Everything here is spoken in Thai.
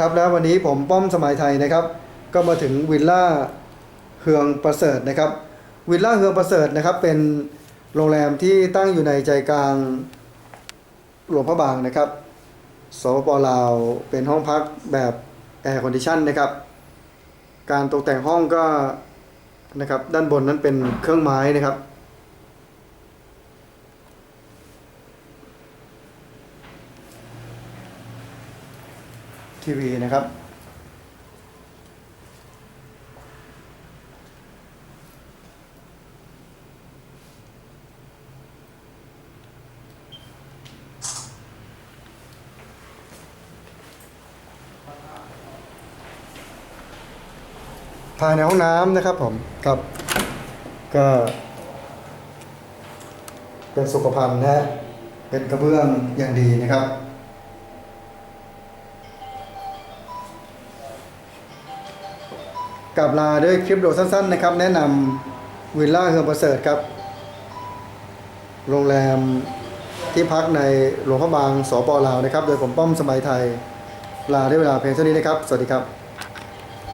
ครับแล้ววันนี้ผมป้อมสมัยไทยนะครับ ก็มาถึงวิลล่าเฮืองประเสริฐนะครับ วิลล่าเฮืองประเสริฐนะครับ เป็นโรงแรมที่ตั้งอยู่ในใจกลางหลวงพระบางนะครับสปปลาวเป็นห้องพักแบบแอร์คอนดิชันนะครับ การตกแต่งห้องก็นะครับด้านบนนั้นเป็นเครื่องไม้นะครับ ทีวีนะครับ ภายในห้องน้ำนะครับผมครับก็เป็นสุขภัณฑ์นะฮะเป็นกระเบื้องอย่างดีนะครับ กลับลาด้วยคลิปโดสั้นๆนะครับ แนะนำวิลล่าเฮืองประเสริฐครับ โรงแรมที่พักในหลวงพระบางสปลาวนะครับ โดยผมป้อมสมัยไทย ลาด้วยเวลาเพียงเท่านี้นะครับ สวัสดีครับ